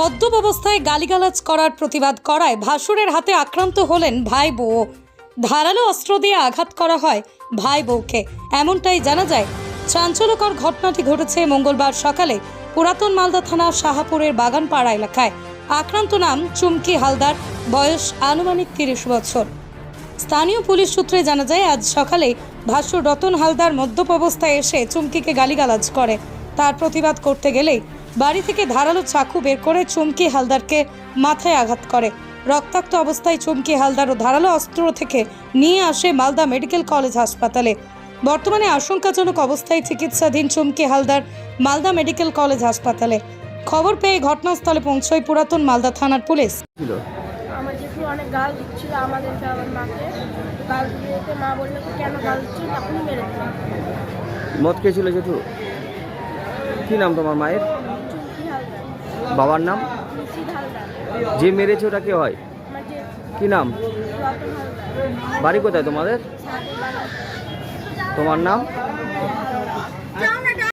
মদ্যপ অবস্থায় গালিগালাজ করার প্রতিবাদ করায় ভাসুরের হাতে আক্রান্ত হলেন ভাই বউ। ধারালো অস্ত্র দিয়ে আঘাত করা হয় ভাই বউকে। এমনটাই জানা যায়। চাঞ্চল্যকর ঘটনাটি ঘটেছে মঙ্গলবার সকালে পুরাতন মালদা থানা শাহাপুরের বাগানপাড়া এলাকায়। আক্রান্ত নাম চুমকি হালদার, বয়স আনুমানিক তিরিশ বছর। স্থানীয় পুলিশ সূত্রে জানা যায়, আজ সকালে ভাস্কর রতন হালদার মদ্যপ অবস্থায় এসে চুমকিকে গালিগালাজ করে। তার প্রতিবাদ করতে গেলেই বাড়ি থেকে ধারালো চাকু বের করে চুমকি হালদারকে মাথায় আঘাত করে। রক্তাক্ত অবস্থায় চুমকি হালদার ও ধারালো অস্ত্র থেকে নিয়ে আসে মালদা মেডিকেল কলেজ হাসপাতালে। বর্তমানে আশঙ্কাজনক অবস্থায় চিকিৎসাধীন চুমকি হালদার মালদা মেডিকেল কলেজ হাসপাতালে। খবর পেয়ে ঘটনাস্থলে পৌঁছয় পুরাতন মালদা থানার পুলিশ। আমার জেঠু অনেক গাল দিচ্ছিল আমাদেরকে আমার মাকে গাল দিতে মা বলল কেন গাল তখনই মেরে দিল মদ খেয়েছিল জেঠু? কি নাম তোমার মায়ের? বাবার নাম? যে মেরেছে ওটা কে হয়? কি নাম? বাড়ি কোথায় তোমাদের? তোমার নাম?